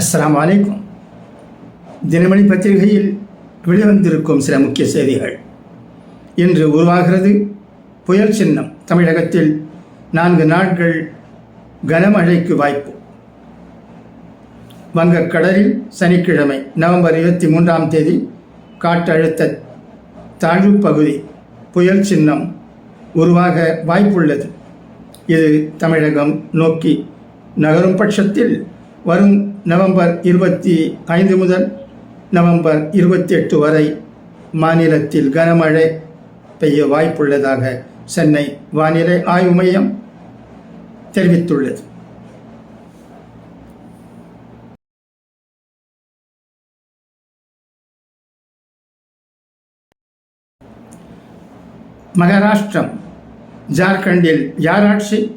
அஸ்லாம் அலைக்கும். தினமணி பத்திரிகையில் வெளிவந்திருக்கும் சில முக்கிய செய்திகள். இன்று உருவாகிறது புயல் சின்னம். தமிழகத்தில் நான்கு நாட்கள் கனமழைக்கு வாய்ப்பு. வங்கக்கடலில் சனிக்கிழமை நவம்பர் இருபத்தி மூன்றாம் தேதி காற்றழுத்த தாழ்வு பகுதி புயல் சின்னம் உருவாக வாய்ப்புள்ளது. இது தமிழகம் நோக்கி நகரும் பட்சத்தில் வரும் நவம்பர் இருபத்தி ஐந்து முதல் நவம்பர் இருபத்தி எட்டு வரை மாநிலத்தில் கனமழை பெய்ய வாய்ப்புள்ளதாக சென்னை வானிலை ஆய்வு மையம் தெரிவித்துள்ளது. மகாராஷ்டிரம் ஜார்க்கண்டில் யார் ஆட்சி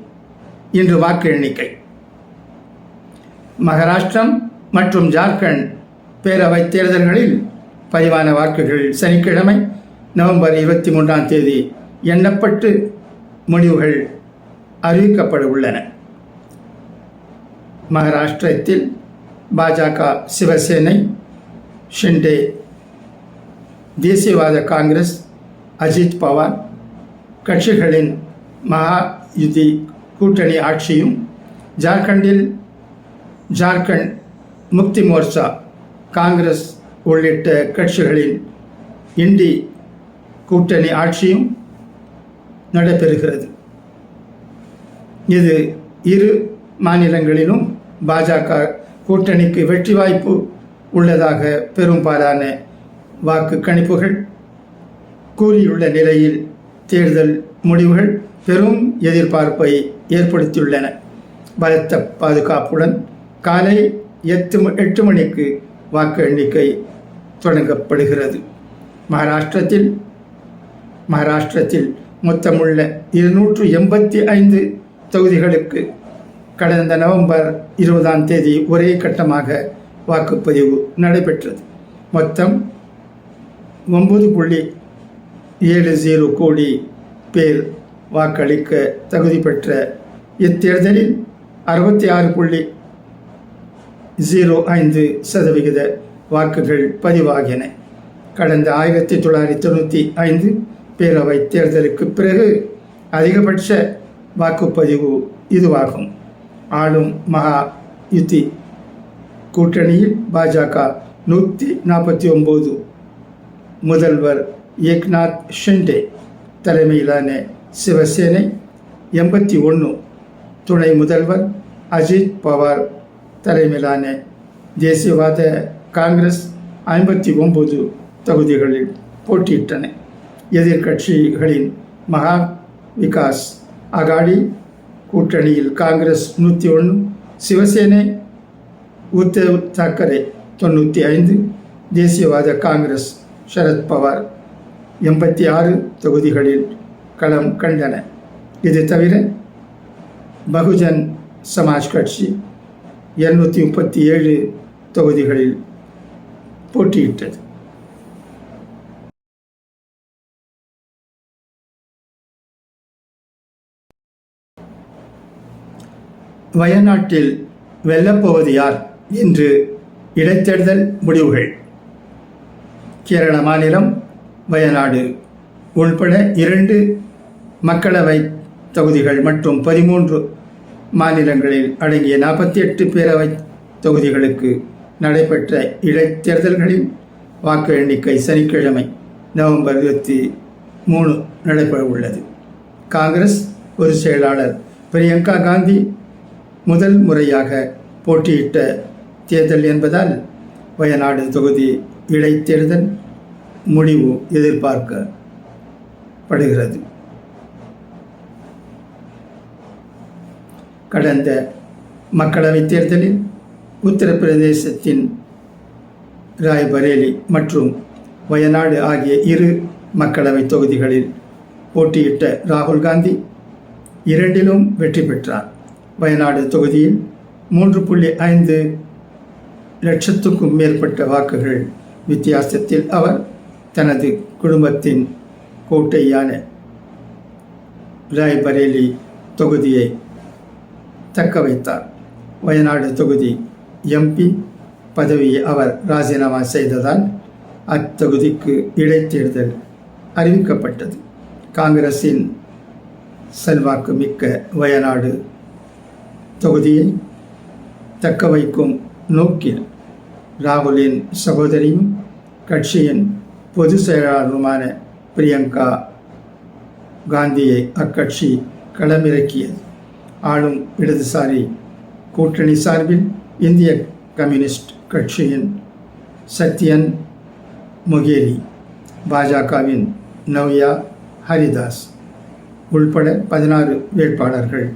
இன்று வாக்கு எண்ணிக்கை? மகாராஷ்டிரம் மற்றும் ஜார்க்கண்ட் பேரவைத் தேர்தல்களில் பதிவான வாக்குகள் சனிக்கிழமை நவம்பர் இருபத்தி மூன்றாம் தேதி எண்ணப்பட்டு முடிவுகள் அறிவிக்கப்பட உள்ளன. மகாராஷ்டிரத்தில் பாஜக சிவசேனை ஷிண்டே தேசியவாத காங்கிரஸ் அஜித் பவார் கட்சிகளின் மகா யுதி கூட்டணி ஆட்சியும் ஜார்க்கண்டில் ஜார்க்கண்ட் முக்தி மோர்ச்சா காங்கிரஸ் உள்ளிட்ட கட்சிகளின் இண்டி கூட்டணி ஆட்சியும் நடைபெறுகிறது. இது இரு மாநிலங்களிலும் பாஜக கூட்டணிக்கு வெற்றி வாய்ப்பு உள்ளதாக பெரும்பாலான வாக்கு கணிப்புகள் கூறியுள்ள நிலையில் தேர்தல் முடிவுகள் பெரும் எதிர்பார்ப்பை ஏற்படுத்தியுள்ளன. பலத்த பாதுகாப்புடன் காலை எட்டு எட்டு மணிக்கு வாக்கு எண்ணிக்கை தொடங்கப்படுகிறது. மகாராஷ்டிரத்தில் மகாராஷ்டிரத்தில் மொத்தமுள்ள இருநூற்று எண்பத்தி ஐந்து தொகுதிகளுக்கு கடந்த நவம்பர் இருபதாம் தேதி ஒரே கட்டமாக வாக்குப்பதிவு நடைபெற்றது. மொத்தம் ஒன்பது புள்ளி ஏழு ஜீரோ கோடி பேர் வாக்களிக்க தகுதி பெற்ற இத்தேர்தலில் அறுபத்தி ஆறு புள்ளி ஜீரோ ஐந்து சதவிகித வாக்குகள் பதிவாகின. கடந்த ஆயிரத்தி தொள்ளாயிரத்தி தொண்ணூற்றி ஐந்து பேரவை தேர்தலுக்கு பிறகு அதிகபட்ச வாக்குப்பதிவு இதுவாகும். ஆளும் மகா யுத்தி கூட்டணியில் பாஜக நூற்றி நாற்பத்தி ஒம்பது முதல்வர் ஏக்நாத் ஷிண்டே தலைமையிலான சிவசேனை எண்பத்தி ஒன்று துணை முதல்வர் அஜித் பவார் தலைமையிலான தேசியவாத காங்கிரஸ் ஐம்பத்தி ஒம்பது தொகுதிகளில் போட்டியிட்டன. எதிர்கட்சிகளின் மகா விகாஸ் அகாடி கூட்டணியில் காங்கிரஸ் நூற்றி ஒன்று சிவசேனை உத்தவ் தாக்கரே தொண்ணூற்றி ஐந்து தேசியவாத காங்கிரஸ் சரத் பவார் எண்பத்தி ஆறு தொகுதிகளில் களம் கண்டன. இது தவிர பகுஜன் சமாஜ் கட்சி இருநூற்றி முப்பத்தி ஏழு தொகுதிகளில் போட்டியிட்டது. வயநாட்டில் வெல்லப்போவது யார் என்று இடைத்தேர்தல் முடிவுகள். கேரள மாநிலம் வயநாடு உள்பட இரண்டு மக்களவை தொகுதிகள் மற்றும் பதிமூன்று மாநிலங்களில் அடங்கிய நாற்பத்தி எட்டு பேரவை தொகுதிகளுக்கு நடைபெற்ற இடைத்தேர்தல்களில் வாக்கு எண்ணிக்கை சனிக்கிழமை நவம்பர் இருபத்தி மூணு நடைபெற உள்ளது. காங்கிரஸ் ஒரு செயலாளர் பிரியங்கா காந்தி முதல் முறையாக போட்டியிட்ட தேர்தல் என்பதால் வயநாடு தொகுதி இடைத்தேர்தல் முடிவு எதிர்பார்க்கப்படுகிறது. கடந்த மக்களவைத் தேர்தலில் உத்தரப்பிரதேசத்தின் ராய்பரேலி மற்றும் வயநாடு ஆகிய இரு மக்களவை தொகுதிகளில் போட்டியிட்ட ராகுல் காந்தி இரண்டிலும் வெற்றி பெற்றார். வயநாடு தொகுதியில் மூன்று புள்ளி ஐந்து லட்சத்துக்கும் மேற்பட்ட வாக்குகள் வித்தியாசத்தில் அவர் தனது குடும்பத்தின் கோட்டையான ராய்பரேலி தொகுதியை தக்க வைத்தார் வயநாடு தொகுதி எம்பி பதவியை அவர் ராஜினாமா செய்ததால் அத்தொகுதிக்கு இடைத்தேர்தல் அறிவிக்கப்பட்டது. காங்கிரசின் செல்வாக்கு மிக்க வயநாடு தொகுதியை தக்க வைக்கும் நோக்கில் ராகுலின் சகோதரியும் கட்சியின் பொதுச் செயலாளருமான பிரியங்கா காந்தியை அக்கட்சி களமிறக்கியது. ஆளும் இடதுசாரி கூட்டணி சார்பில் இந்திய கம்யூனிஸ்ட் கட்சியின் சத்யன் முகேரி பாஜகவின் நவ்யா ஹரிதாஸ் உள்பட பதினாறு வேட்பாளர்கள்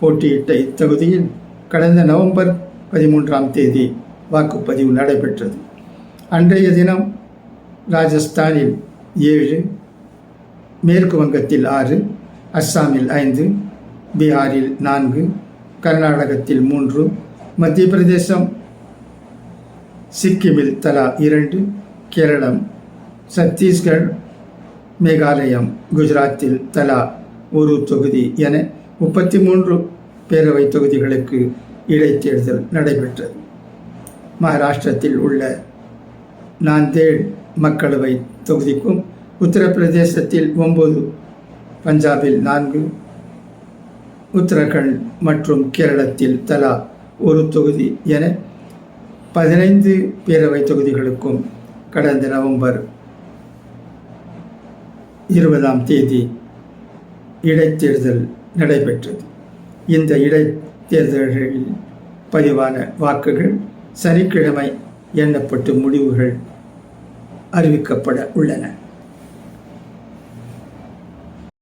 போட்டியிட்ட இத்தொகுதியில் கடந்த நவம்பர் பதிமூன்றாம் தேதி வாக்குப்பதிவு நடைபெற்றது. அன்றைய தினம் ராஜஸ்தானில் ஏழு மேற்கு வங்கத்தில் ஆறு அஸ்ஸாமில் ஐந்து பீகாரில் நான்கு கர்நாடகத்தில் மூன்று மத்திய பிரதேசம் சிக்கிமில் தலா இரண்டு கேரளம் சத்தீஸ்கர் மேகாலயம் குஜராத்தில் தலா ஒரு தொகுதி என முப்பத்தி மூன்று பேரவை தொகுதிகளுக்கு இடைத்தேர்தல் நடைபெற்றது. மகாராஷ்டிரத்தில் உள்ள நாந்தேட் மக்களவை தொகுதிக்கும் உத்தரப்பிரதேசத்தில் ஒன்பது பஞ்சாபில் நான்கு உத்தரகண்ட் மற்றும் கேரளத்தில் தலா ஒரு தொகுதி என பதினைந்து பேரவை தொகுதிகளுக்கும் கடந்த நவம்பர் இருபதாம் தேதி இடைத்தேர்தல் நடைபெற்றது. இந்த இடைத்தேர்தல்களில் பதிவான வாக்குகள் சனிக்கிழமை எண்ணப்பட்டு முடிவுகள் அறிவிக்கப்பட உள்ளன.